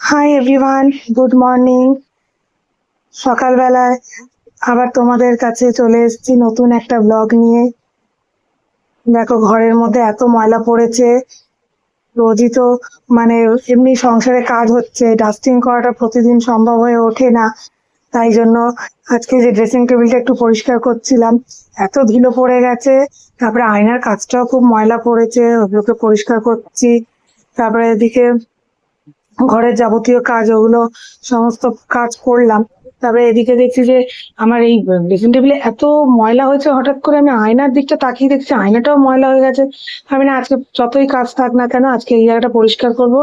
Hi everyone good morning সকালবেলায় আবার তোমাদের কাছে চলে এসেছি নতুন একটা ব্লগ নিয়ে। দেখো, ঘরের মধ্যে এত ময়লা পড়েছে। রোজই তো মানে এমনি সংসারে কাজ হচ্ছে। ডাস্টিং করাটা প্রতিদিন সম্ভব হয়ে ওঠে না। তাই জন্য আজকে যে ড্রেসিং টেবিলটা একটু পরিষ্কার করছিলাম, এত ধুলো পড়ে গেছে। তারপরে আয়নার কাজটাও খুব ময়লা পড়েছে, ওগুলোকে পরিষ্কার করছি। তারপরে এদিকে ঘরের যাবতীয় কাজ ওগুলো সমস্ত কাজ করলাম। তারপরে এদিকে দেখছি যে আমার এই ড্রেসিং টেবিলে এত ময়লা হয়েছে, হঠাৎ করে আমি আয়নার দিকটা তাকিয়ে দেখছি, আয়নাটাও ময়লা হয়ে গেছে। আমি না আজকে যতই কাজ থাক না কেন, আজকে এই জায়গাটা পরিষ্কার করব।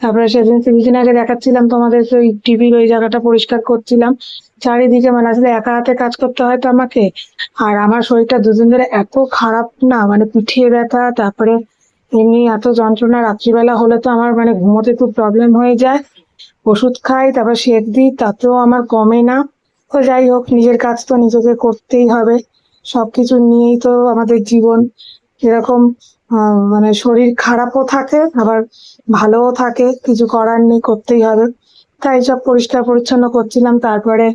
তারপরে সেদিন কিছুদিন আগে দেখাচ্ছিলাম তোমাদেরকে ওই টিভির ওই জায়গাটা পরিষ্কার করছিলাম। চারিদিকে মানে আসলে একা হাতে কাজ করতে হয় তো আমাকে। আর আমার শরীরটা দুদিন ধরে এত খারাপ না মানে পিঠিয়ে ব্যথা, তারপরে এমনি এত যন্ত্রণা রাত্রিবেলা হলে তো আমার মানে ঘুমোতে খুব প্রবলেম হয়ে যায়। ওষুধ খাই, তারপর সেক দিই, তাতেও আমার কমে না। তো যাই হোক, নিজের কাজ তো নিজেকে করতেই হবে। সবকিছু নিয়েই তো আমাদের জীবন। এরকম মানে শরীর খারাপও থাকে, আবার ভালোও থাকে। কিছু করার নেই, করতেই হবে। তাই সব পরিষ্কার পরিচ্ছন্ন করছিলাম। তারপরে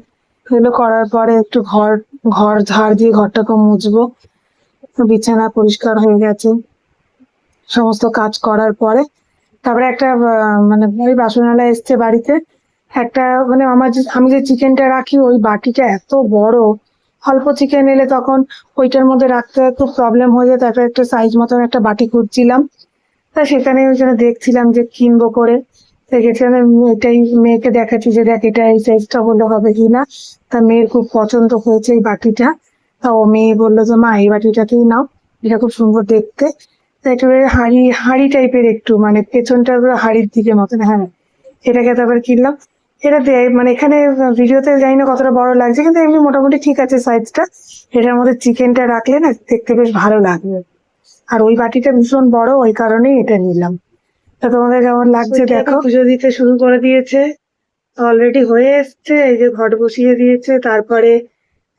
এগুলো করার পরে একটু ঘর ঘর ঝাড় দিয়ে ঘরটাকে মুছবো। বিছানা পরিষ্কার হয়ে গেছে। সমস্ত কাজ করার পরে তারপরে একটা মানে ওই বাসনওয়ালা এসছে বাড়িতে। একটা মানে আমার যে, আমি যে চিকেনটা রাখি, ওই বাটিটা এত বড়। অল্প চিকেন এলে তখন ওইটার মধ্যে রাখতে খুব প্রবলেম হয়ে যায়। তারপরে একটা সাইজ মতন একটা বাটি খুঁজছিলাম। তা সেখানে ওই জন্য দেখছিলাম যে কিনবো করে। তো গেছিলাম এটাই মেয়েকে দেখাচ্ছি যে দেখ এটা এই সাইজটা হলে হবে কিনা। তা মেয়ের খুব পছন্দ হয়েছে এই বাটিটা। তা ও মেয়ে বলল যে, মা, এই বাটিটাকেই নাও। এটা খুব সুন্দর দেখতে। একেবারে হাঁড়ি হাঁড়ি টাইপের একটু মানে পেছনটা পুরো হাঁড়ির দিকে মতন হ্যাঁ। এটাকে তারপর কিনলাম। এটা দেয় মানে এখানে ভিডিওতে জানি না কতটা বড় লাগছে কিন্তু এমনি মোটামুটি ঠিক আছে সাইজটা এটার মধ্যে চিকেনটা রাখলে না দেখতে বেশ ভালো লাগবে। আর ওই বাটিটা ভীষণ বড় ওই কারণেই এটা নিলাম। তা তোমাদের কেমন লাগছে দেখো? পুজো দিতে শুরু করে দিয়েছে। অলরেডি হয়ে এসছে এই যে ঘট বসিয়ে দিয়েছে তারপরে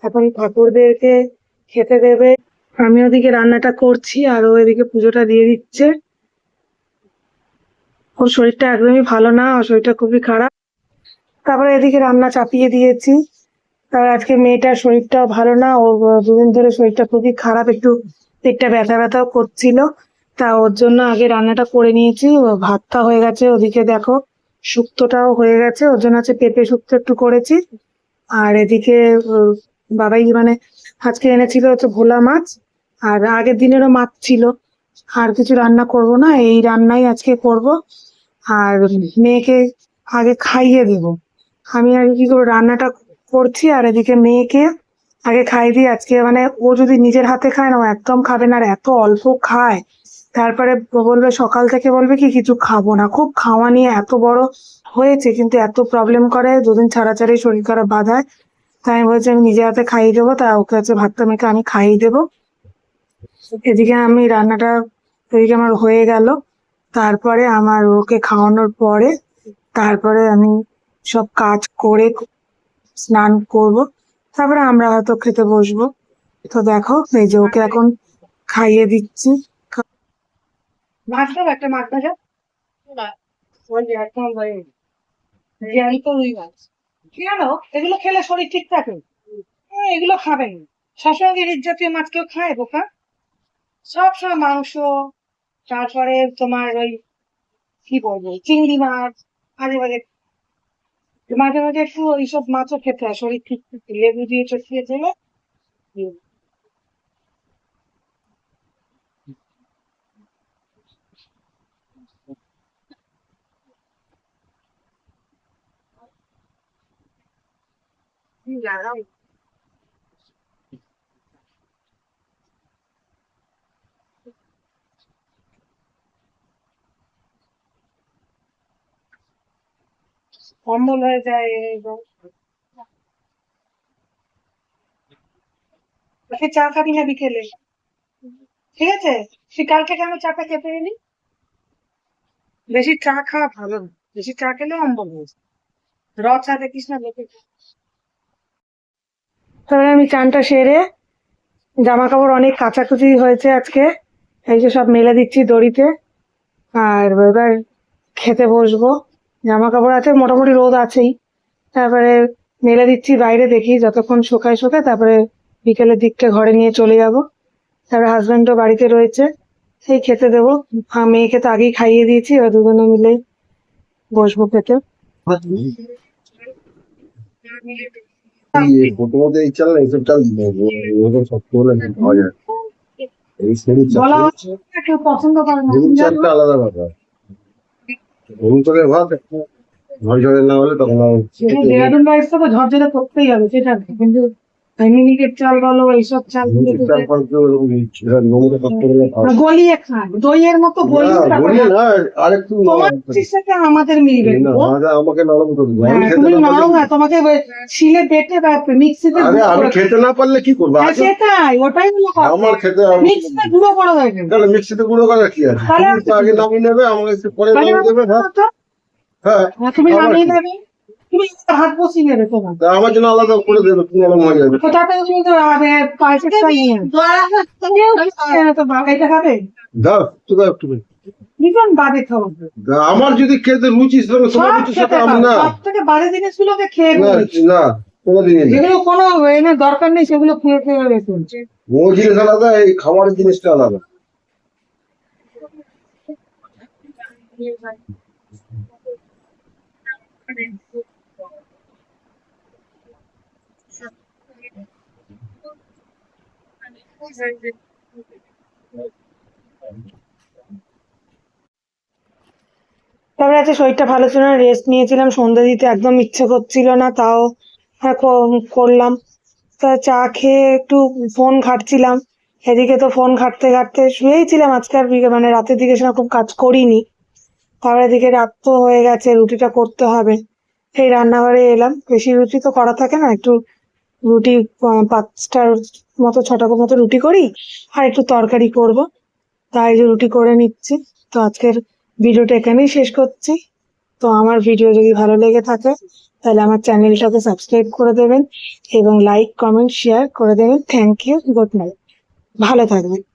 এখন ঠাকুরদেরকে খেতে দেবে। আমি ওদিকে রান্নাটা করছি আর ও এদিকে পুজোটা দিয়ে দিচ্ছে। ওর শরীরটা একদমই ভালো না, ওর শরীরটা খুবই খারাপ। তারপরে এদিকে রান্না চাপিয়ে দিয়েছি। আর আজকে মেয়েটার শরীরটাও ভালো না, ও দুদিন ধরে শরীরটা খুবই খারাপ, একটু পেটটা ব্যথা ব্যথাও করছিল। তা ওর জন্য আগে রান্নাটা করে নিয়েছি ভাতটা হয়ে গেছে। ওদিকে দেখো শুক্তোটাও হয়ে গেছে, ওর জন্য হচ্ছে পেঁপে শুক্তো একটু করেছি। আর এদিকে বাবাই মানে আজকে এনেছিল হচ্ছে ভোলা মাছ। আর আগের দিনেরও মাছ ছিল। আর কিছু রান্না করব না, এই রান্নাই আজকে করব। আর মেয়েকে আগে খাইয়ে দেব। আমি আর কি করব, রান্নাটা করছি আর এদিকে মেয়েকে আগে খাই দিই। আজকে মানে ও যদি নিজের হাতে খায় না, ও একদম খাবে না, আর এত অল্প খায়। তারপরে বলবে, সকাল থেকে বলবে কি, কিছু খাব না। খুব খাওয়া নিয়ে এত বড় হয়েছে, কিন্তু এত প্রবলেম করে, দুদিন ছাড়া ছাড়াই শরীর খারাপ বাধায়। তাই আমি বলছি, আমি নিজের হাতে খাইয়ে দেবো, তা ওকে হচ্ছে ভাতটা মেখে আমি খাইয়ে দেবো। এদিকে আমি রান্নাটা এদিকে আমার হয়ে গেল। তারপরে আমার ওকে খাওয়ানোর পরে তারপরে আমি সব কাজ করে স্নান করব। তারপরে আমরা হয়তো খেতে বসবো। তো দেখো এই যে ওকে এখন খাইয়ে দিচ্ছি। মাছ একটা মাছ ভাজা। এগুলো খেলে শরীর ঠিক থাকে। হ্যাঁ, এগুলো খাবেন। সবসময় ইলিশ জাতীয় মাছ কেউ খায় বোকা? সবসময় মাংস, তারপরে তোমার ওই কি বলব, চিংড়ি মাছ মাঝে মাঝে মাঝে মাঝে একটু ওইসব মাছও খেতে হয়, শরীর ঠিক লেবু দিয়ে চটকিয়ে দিলে অম্বল হয়ে যায় চা খাবি না বিকেলে? ঠিক আছে? তুই কালকে কেন চাটা খেতে এলি? বেশি চা খাওয়া ভালো না। বেশি চা খেলে অম্বল হয়ে যায়। র চা দেখিস না লোকে তারপরে আমি চানটা সেরে জামা কাপড় অনেক কাচাকুচি হয়েছে আজকে। এই যে সব মেলে দিচ্ছি দড়িতে। আর এবার খেতে বসবো। জামা কাপড় আছে মোটামুটি রোদ আছেই। তারপরে মেলে দিচ্ছি বাইরে দেখি যতক্ষণ শুকায় শুকায় তারপরে বিকেলের দিকটা ঘরে নিয়ে চলে যাব। তারপরে হাজব্যান্ডও বাড়িতে রয়েছে সেই খেতে দেবো। মেয়েকে তো আগেই খাইয়ে দিয়েছি এবার দুজনে মিলে বসবো খেতে। পছন্দ করে না। আলাদা ব্যাপার। গরুর চালের ঝড় ঝড়ে না হলে তখন দেরাদুন রাইস তো ঝরঝরে করতেই হবে, সেটা কিন্তু মিনিকেট চাল বলো এইসব চাল। গলিয়ে খান দইয়ের মতো গলিয়ে তোমার আমাদের মিলবে আমাকে- নরম দিবে। হ্যাঁ, খেতে তুমি না নরম পারলে না তোমাকে শিলে বেটে মিক্সিতে আমি খেতে না পারলে কি করব? হ্যাঁ, সেটাই ওটাই হলো আমার খেতে মিক্সিতে গুঁড়ো করা তাহলে মিক্সিতে গুঁড়ো করা কি আছে? আগে নামিয়ে নেবে আমাকে একটু পরে নামিয়ে দেবে হ্যাঁ? হ্যাঁ তুমি নামিয়ে কি? তুমি হাত বসিয়ে নেবে তোমার। আমার জন্য আলাদা করে দেবে তুমি আমার মজা হবে তো তাতে তুমি তো আরে পয়সাটা নিয়ে তো বাবা এটা খাবে? দাও একটু দাও একটু ভীষণ খাবার আমার যদি খেতে রুচি ছিল সাথে আমি না। খেয়ে না না যেগুলো কোনো এনে দরকার নেই সেগুলো খেয়ে খেয়ে রেখেছে ও জিনিস আলাদা এই খাবারের জিনিসটা আলাদা। তারপরে আজকে শরীরটা ভালো ছিল না রেস্ট নিয়েছিলাম সন্ধ্যা দিতে একদম ইচ্ছে করছিল না তাও করলাম। তা চা খেয়ে একটু ফোন ঘাটছিলাম এদিকে তো ফোন ঘাটতে ঘাটতে শুয়েই ছিলাম আজকাল মানে রাতের দিকে সেরকম কাজ করিনি। তারপরে এদিকে রাত তো হয়ে গেছে রুটিটা করতে হবে। এই রান্নাঘরে এলাম বেশি রুটি তো করা থাকে না একটু রুটি আহ, পাঁচটার মতো ছটা মতো রুটি করি আর একটু তরকারি করব। তাই যে রুটি করে নিচ্ছি। তো আজকের ভিডিওটা এখানেই শেষ করছি। তো আমার ভিডিও যদি ভালো লেগে থাকে, তাহলে আমার চ্যানেলটাকে সাবস্ক্রাইব করে দেবেন এবং লাইক, কমেন্ট, শেয়ার করে দেবেন। Thank you, good night. ভালো থাকবেন।